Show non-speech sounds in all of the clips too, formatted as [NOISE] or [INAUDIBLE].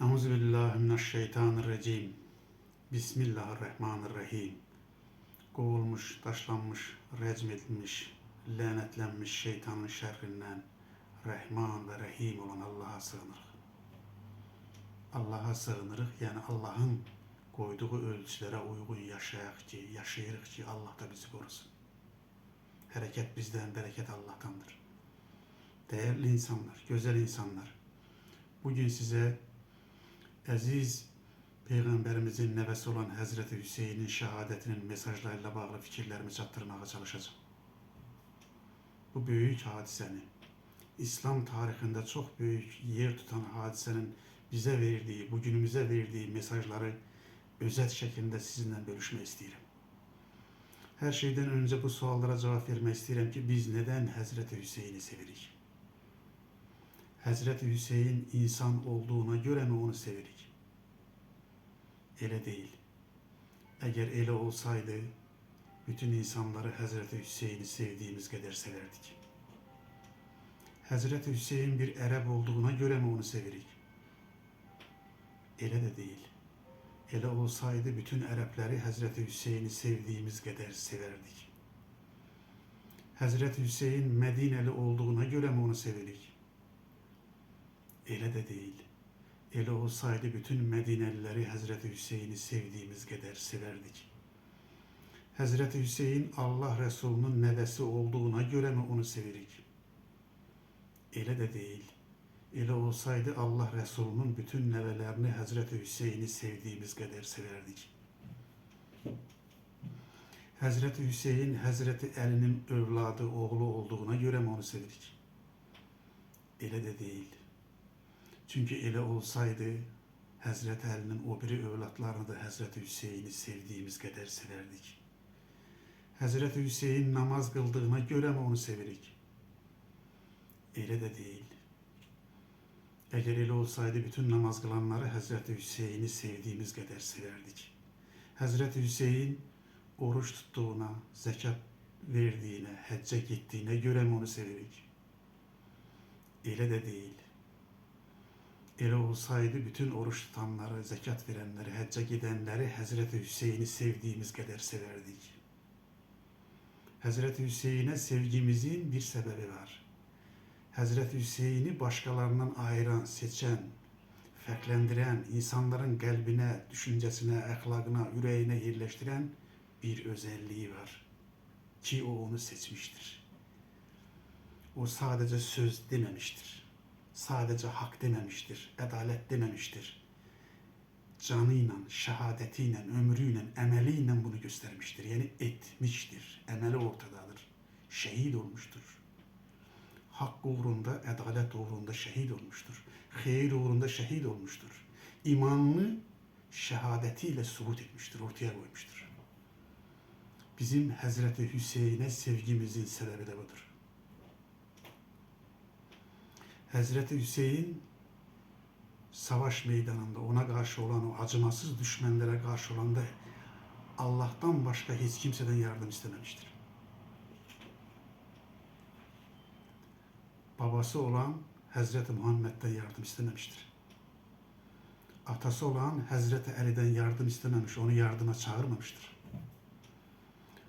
Euzu billahi mineşşeytanirracim. Bismillahirrahmanirrahim. Kovulmuş, taşlanmış, recm edilmiş, lanetlenmiş şeytanın şerrinden Rahman ve Rahim olan Allah'a sığınırıq. Allah'a sığınırıq, yani Allah'ın koyduğu ölçülere uygun yaşayaq ki, yaşayırıq ki, Allah da bizi korusun. Hareket bizden, bereket Allah'tandır. Değerli insanlar, güzel insanlar, bugün size Aziz Peygamberimizin nəvəsi olan Həzrəti Hüseynin şəhadətinin mesajlarıyla bağlı fikirlərimi çatdırmağa çalışacağım. Bu böyük hadisəni, İslam tarixində çox böyük yer tutan hadisənin bizə verdiyi, bugünümüzə verdiyi mesajları özət şəklində sizinlə bölüşmək istəyirəm. Hər şeydən öncə bu suallara cavab vermək istəyirəm ki, biz nədən Həzrəti Hüseyni sevirik? Həzrəti Hüseyin insan olduğuna görə mi onu sevirik? Elə deyil. Əgər elə olsaydı, bütün insanları Həzrəti Hüseyini sevdiyimiz qədər sevərdik. Həzrəti Hüseyin bir ərəb olduğuna görə mi onu sevirik? Elə də deyil. Elə olsaydı bütün ərəbləri Həzrəti Hüseyini sevdiyimiz qədər sevərdik. Həzrəti Hüseyin Mədinəli olduğuna görə mi onu sevirik? Elə də deyil. Elə olsaydı bütün Mədinəliləri Həzrəti Hüseyini sevdiyimiz qədər sevərdik. Həzrəti Hüseyin Allah Rəsulunun nəvəsi olduğuna görəmi onu sevirik? Elə də deyil. Elə olsaydı Allah Rəsulunun bütün nəvələrini Həzrəti Hüseyini sevdiyimiz qədər sevərdik. Həzrəti Hüseyin Həzrəti Əlinin övladı, oğlu olduğuna görəmi onu sevirik? Elə də deyil. Çünkü elə olsaydı Həzrət Əlinin o biri övladlarını da Həzrət Hüseyini sevdiyimiz qədər sevərdik. Həzrət Hüseyin namaz qıldığına görə mi onu sevirik? Elə də deyil. Əgər elə olsaydı bütün namaz qılanları Həzrət Hüseyini sevdiyimiz qədər sevərdik. Həzrət Hüseyin oruç tuttuğuna, zəkat verdiyinə, həccə getdiyinə görə mi onu sevirik? Elə də deyil. Elə olsaydı bütün oruç tutanları, zekat verenleri, həcca gidenleri Həzrəti Hüseyini sevdiğimiz kadar severdik. Həzrəti Hüseyin'e sevgimizin bir sebebi var. Həzrəti Hüseyin'i başkalarından ayıran, seçen, fərqləndirən, insanların qəlbinə, düşüncəsinə, əxlaqına, ürəyinə yerləşdirən bir özelliği var. Ki o onu seçmiştir. O sadece söz dememiştir sadece hak dememiştir, adalet dememiştir. Canıyla, şehadetiyle, ömrüyle, emeliyle bunu göstermiştir. Yani etmiştir. Emeli ortadadır. Şehit olmuştur. Hak uğrunda, adalet uğrunda şehit olmuştur. Hayır uğrunda şehit olmuştur. İmanını şehadetiyle subut etmiştir, ortaya koymuştur. Bizim Hazreti Hüseyin'e sevgimizin sebebi de budur. Hazreti Hüseyin savaş meydanında ona karşı olan o acımasız düşmanlara karşı olan da Allah'tan başka hiç kimseden yardım istememiştir. Babası olan Hazreti Muhammed'den yardım istememiştir. Atası olan Hazreti Ali'den yardım istememiş, onu yardıma çağırmamıştır.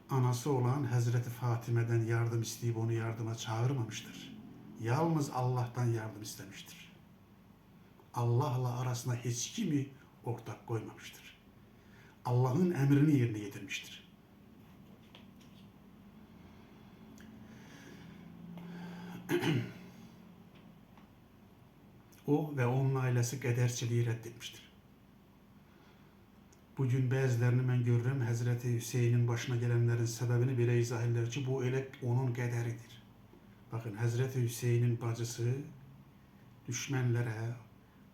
Anası olan Hazreti Fatime'den yardım isteyip onu yardıma çağırmamıştır yalnız Allah'tan yardım istemiştir. Allah'la arasına hiç kimi ortak koymamıştır. Allah'ın emrini yerine getirmiştir. [CLEARS THROAT] o ve onun ailesi kederçiliği reddetmiştir. Bugün bazılarını ben görürüm Hazreti Hüseyin'in başına gelenlerin sebebini bile izah ki bu ele onun kaderidir. Bakın Hazreti Hüseyin'in bacısı düşmanlara,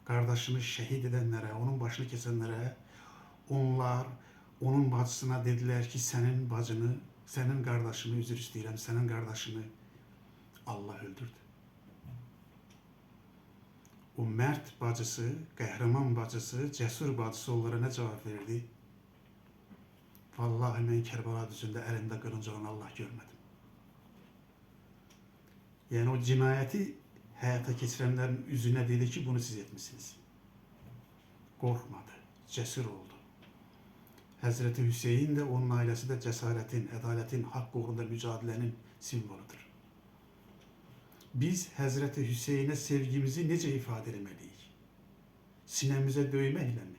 kardeşini şehit edenlere, onun başını kesenlere onlar onun bacısına dediler ki senin bacını, senin kardeşini üzür istəyirəm, senin kardeşini Allah öldürdü. O mert bacısı, qəhrəman bacısı, cesur bacısı onlara ne cevap verdi? Vallahi mən Kərbala düzündə əlində qılınca olan Allah görmədim. Yani o cinayeti hayata geçirenlerin yüzüne dedi ki bunu siz etmişsiniz. korkmadı, cesur oldu. Hazreti Hüseyin de onun ailesi de cesaretin, adaletin, hak uğrunda mücadelenin simvoludur. Biz Hazreti Hüseyin'e sevgimizi nece ifade etmeliyiz? Sinemize dövmekle mi?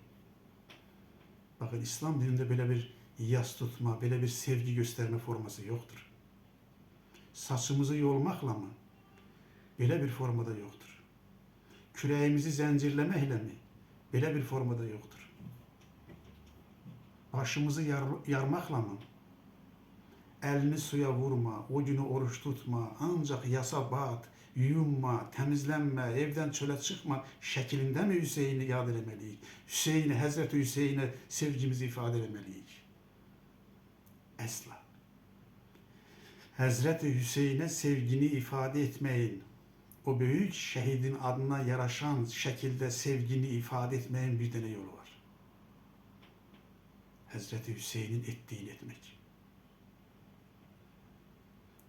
Bakın İslam dininde böyle bir yas tutma, böyle bir sevgi gösterme forması yoktur. Saçımızı yolmakla mı? Böyle bir formada yoktur. Küreğimizi zincirlemekle mi? Böyle bir formada yoktur. Başımızı yar, yarmakla mı? Elini suya vurma, o günü oruç tutma, ancak yasa bat, yuyunma, temizlenme, evden çöle çıkma şeklinde mi Hüseyin'i yad etmeliyiz? Hüseyin'i, Hazreti Hüseyin'e sevgimizi ifade etmeliyiz. Esla. Hazreti Hüseyin'e sevgini ifade etmeyin. O büyük şehidin adına yaraşan şekilde sevgini ifade etmeyin bir tane yolu var. Hazreti Hüseyin'in ettiğini etmek.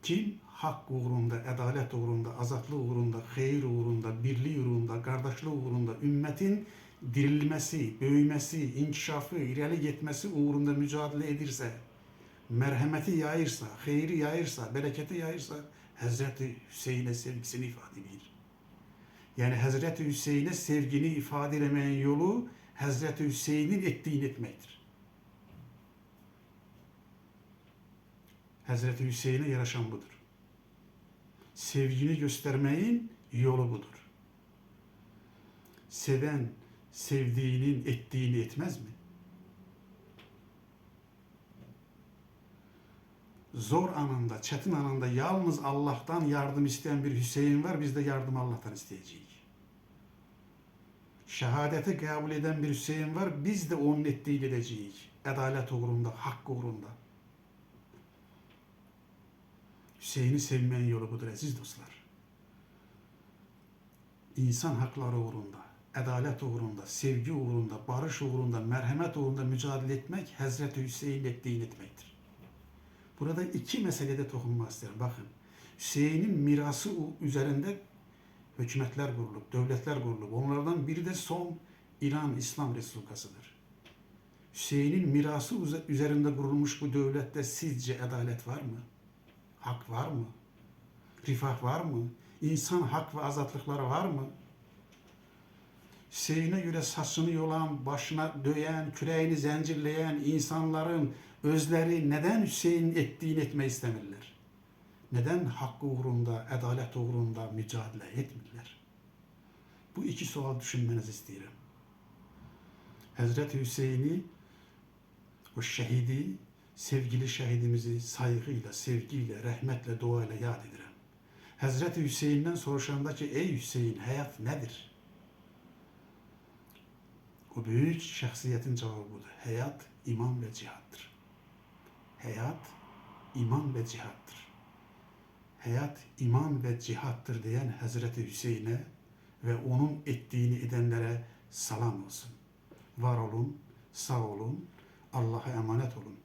Kim hak uğrunda, adalet uğrunda, azatlık uğrunda, hayır uğrunda, birliği uğrunda, kardeşlik uğrunda, ümmetin dirilmesi, büyümesi, inkişafı, ileri gitmesi uğrunda mücadele edirse, merhameti yayırsa, hayri yayırsa, bereketi yayırsa Hazreti Hüseyin'e sevgisini ifade edilir. Yani Hazreti Hüseyin'e sevgini ifade edemeyen yolu Hazreti Hüseyin'in ettiğini etmektir. Hazreti Hüseyin'e yaraşan budur. Sevgini göstermeyin yolu budur. Seven sevdiğinin ettiğini etmez mi? Zor anında, çetin anında yalnız Allah'tan yardım isteyen bir Hüseyin var. Biz de yardım Allah'tan isteyeceğiz. Şehadeti kabul eden bir Hüseyin var. Biz de onun ettiğini edeceğiz. Adalet uğrunda, hak uğrunda. Hüseyin'i sevmeyen yolu budur aziz dostlar. İnsan hakları uğrunda, adalet uğrunda, sevgi uğrunda, barış uğrunda, merhamet uğrunda mücadele etmek Hazreti Hüseyin ettiğini etmektir. Burada iki meselede dokunmak isterim. Bakın, Hüseyin'in mirası üzerinde hükümetler kurulup, devletler kurulup, onlardan biri de son İran İslam Respublikası'dır. Hüseyin'in mirası üzerinde kurulmuş bu devlette sizce adalet var mı? Hak var mı? Rifah var mı? İnsan hak ve azatlıkları var mı? Hüseyin'e göre saçını yolan, başına döyen, küreğini zincirleyen insanların özleri neden Hüseyin ettiğini etme istemirler? Neden hak uğrunda, adalet uğrunda mücadele etmirler? Bu iki sual düşünmenizi isterim. Hazreti Hüseyin'i, o şehidi, sevgili şehidimizi saygıyla, sevgiyle, rahmetle, duayla yad ederim. Hazreti Hüseyin'den soruşanda ki ey Hüseyin hayat nedir? O büyük şahsiyetin cevabı budur. Hayat iman ve cihattır. Hayat iman ve cihattır. Hayat iman ve cihattır diyen Hazreti Hüseyin'e ve onun ettiğini edenlere salam olsun. Var olun, sağ olun, Allah'a emanet olun.